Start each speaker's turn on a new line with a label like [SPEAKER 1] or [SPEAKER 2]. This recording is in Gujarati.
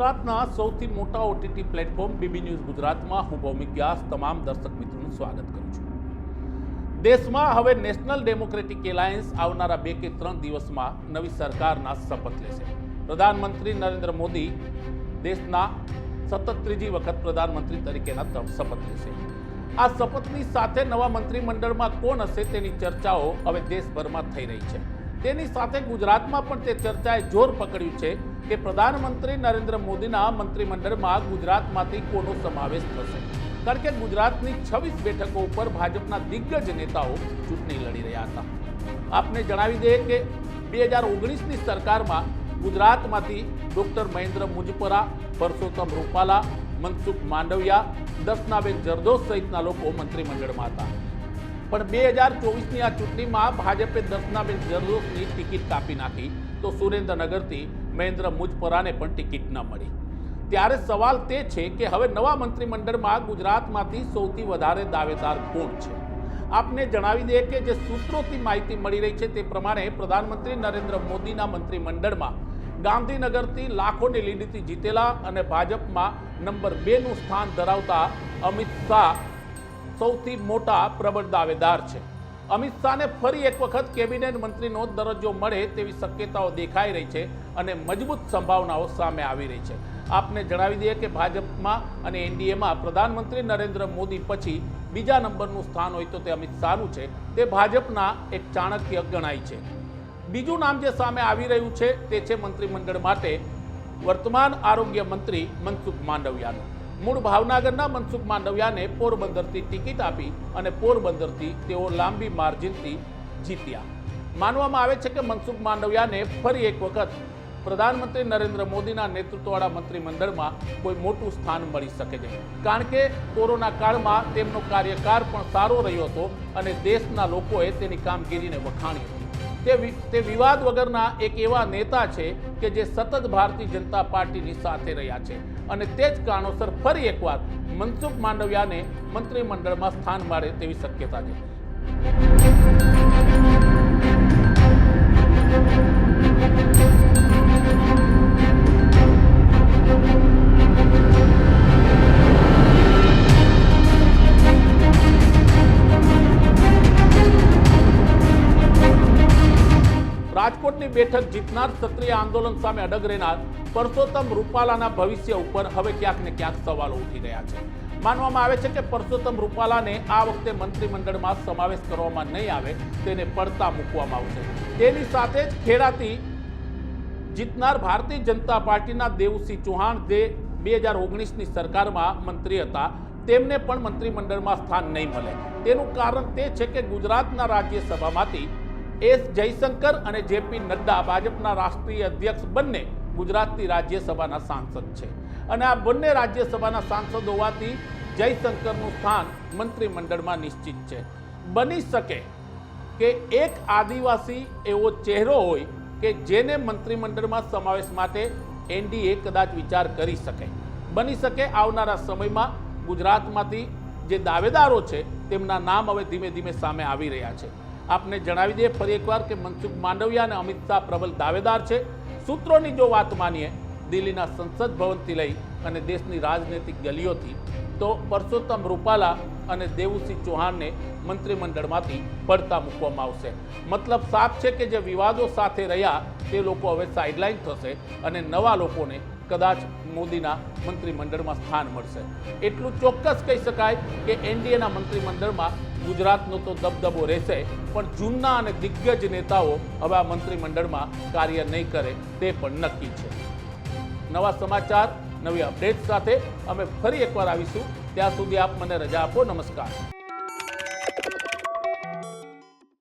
[SPEAKER 1] ગુજરાતના સૌથી મોટા ઓટીટી પ્લેટફોર્મ બીબી ન્યૂઝ ગુજરાતમાં હું ભૌમિક વ્યાસ, તમામ દર્શક મિત્રોનું સ્વાગત કરું છું. દેશમાં હવે નેશનલ ડેમોક્રેટિક એલાયન્સ આવનારા બે કે ત્રણ દિવસમાં નવી સરકારના શપથ લેશે. પ્રધાનમંત્રી નરેન્દ્ર મોદી દેશના સતત ત્રીજી વખત પ્રધાનમંત્રી તરીકેના શપથ લેશે. આ શપથની સાથે નવા મંત્રીમંડળમાં કોણ હશે તેની ચર્ચાઓ હવે દેશભરમાં થઈ રહી છે. તેની સાથે ગુજરાતમાં પણ તે ચર્ચાએ જોર પકડ્યું છે. કે પ્રધાનમંત્રી નરેન્દ્ર મોદીના મંત્રીમંડળમાં ગુજરાતમાંથી કોનો સમાવેશ થશે? કારણ કે ગુજરાતની છવ્વીસ બેઠકો ઉપર ભાજપના દિગ્ગજ નેતાઓ ચૂંટણી લડી રહ્યા હતા. આપને જણાવી દઈએ કે બે હજાર ઓગણીસની સરકારમાં ગુજરાતમાંથી ડોક્ટર મહેન્દ્ર મુજપરા, પરસોત્તમ રૂપાલા, મનસુખ માંડવિયા દર્શનાબેન જરદોશ સહિતના લોકો મંત્રીમંડળમાં હતા. પણ બે હજાર ચોવીસની આ ચૂંટણીમાં ભાજપે દર્શનાબેન જરદોશની ટિકિટ કાપી નાખી. તો સુરેન્દ્રનગરથી મહેન્દ્ર મુજપરાને પણ ટિકિટ ન મળી. ત્યારે સવાલ તે છે કે હવે નવા મંત્રીમંડળમાં ગુજરાતમાંથી સૌથી વધારે દાવેદાર કોણ છે? આપને જણાવી દઈએ કે જે સૂત્રોથી માહિતી મળી રહી છે તે પ્રમાણે પ્રધાનમંત્રી નરેન્દ્ર મોદીના મંત્રીમંડળમાં ગાંધીનગરથી લાખોની લીડીથી જીતેલા અને ભાજપમાં નંબર બેનું સ્થાન ધરાવતા અમિત શાહ સૌથી મોટા પ્રબળ દાવેદાર છે. અમિત શાહને ફરી એક વખત કેબિનેટ મંત્રીનો દરજ્જો મળે તેવી શક્યતાઓ દેખાઈ રહી છે અને મજબૂત સંભાવનાઓ સામે આવી રહી છે. આપને જણાવી દઈએ કે ભાજપમાં અને એનડીએમાં પ્રધાનમંત્રી નરેન્દ્ર મોદી પછી બીજા નંબરનું સ્થાન હોય તો તે અમિત શાહનું છે. તે ભાજપના એક ચાણક્ય ગણાય છે. બીજું નામ જે સામે આવી રહ્યું છે તે છે મંત્રીમંડળ માટે વર્તમાન આરોગ્ય મંત્રી મનસુખ માંડવિયાનું. મૂળ ભાવનગરના મનસુખ માંડવિયાને પોરબંદરથી ટિકિટ આપી અને પોરબંદરથી તેઓ લાંબી માર્જિનથી જીત્યા. માનવામાં આવે છે કે મનસુખ માંડવિયાને ફરી એક વખત પ્રધાનમંત્રી નરેન્દ્ર મોદીના નેતૃત્વવાળા મંત્રીમંડળમાં કોઈ મોટું સ્થાન મળી શકે છે. કારણ કે કોરોના કાળમાં તેમનો કાર્યકાળ પણ સારો રહ્યો હતો અને દેશના લોકોએ તેની કામગીરીને વખાણી હતી. તે વિવાદ વગરના એક એવા નેતા છે કે જે સતત ભારતીય જનતા પાર્ટીની સાથે રહ્યા છે. અને તે જ કારણોસર ફરી એકવાર મનસુખ માંડવિયાને મંત્રીમંડળમાં સ્થાન મળે તેવી શક્યતા છે. રાજકોટની બેઠક જીતનાર ક્ષત્રિય આંદોલન સામે અડગ રહેનાર પરસોત્તમ રૂપાલાના ભવિષ્ય ઉપર હવે ક્યાંક ને ક્યાંક સવાલો ઉઠી રહ્યા છે. માનવામાં આવે છે કે પરસોત્તમ રૂપાલાને આ વખતે મંત્રીમંડળમાં સમાવેશ કરવામાં નહીં આવે, તેને પડતા મૂકવામાં આવશે. તેની સાથે જ ખેડાતી જીતનાર ભારતીય જનતા પાર્ટીના દેવસિંહ ચૌહાણ જે બે હજાર ઓગણીસની સરકારમાં મંત્રી હતા, તેમને પણ મંત્રીમંડળમાં સ્થાન નહીં મળે. તેનું કારણ તે છે કે ગુજરાતના રાજ્યસભામાંથી એસ જયશંકર અને જેપી નડ્ડા ભાજપના રાષ્ટ્રીય અધ્યક્ષ બંને ગુજરાતની રાજ્યસભાના સાંસદ છે. અને આ બંને રાજ્યસભાના સાંસદ હોવાથી જયશંકરનું સ્થાન મંત્રીમંડળમાં નિશ્ચિત છે. બની શકે કે એક આદિવાસી એવો ચહેરો હોય કે જેને મંત્રીમંડળમાં સમાવેશ માટે એનડીએ કદાચ વિચાર કરી શકે. બની શકે આવનારા સમયમાં ગુજરાતમાંથી જે દાવેદારો છે તેમના નામ હવે ધીમે ધીમે સામે આવી રહ્યા છે. આપને જણાવી દઈએ ફરી એકવાર કે મનસુખ માંડવિયા અને અમિત શાહ પ્રબલ દાવેદાર છે. સૂત્રોની જો વાત માનીએ, દિલ્હીના સંસદ ભવનથી લઈ અને દેશની રાજનૈતિક ગલીઓથી, તો પરસોત્તમ રૂપાલા અને દેવુસિંહ ચૌહાણને મંત્રીમંડળમાંથી પડતા મૂકવામાં આવશે. મતલબ સાફ છે કે જે વિવાદો સાથે રહ્યા, તે લોકો હવે સાઇડલાઇન થશે અને નવા લોકોને કદાચ મોદીના મંત્રીમંડળમાં સ્થાન મળશે. એટલું ચોક્કસ કહી શકાય કે એનડીએના મંત્રીમંડળમાં ગુજરાતનો તો દબદબો રહેશે, પણ જૂના અને દિગ્ગજ નેતાઓ હવે આ મંત્રીમંડળમાં કાર્ય નહીં કરે, તે પણ નક્કી છે. નવા સમાચાર, નવી અપડેટ સાથે અમે ફરી એકવાર આવીશું. ત્યાં સુધી આપ મને રજા આપો. નમસ્કાર.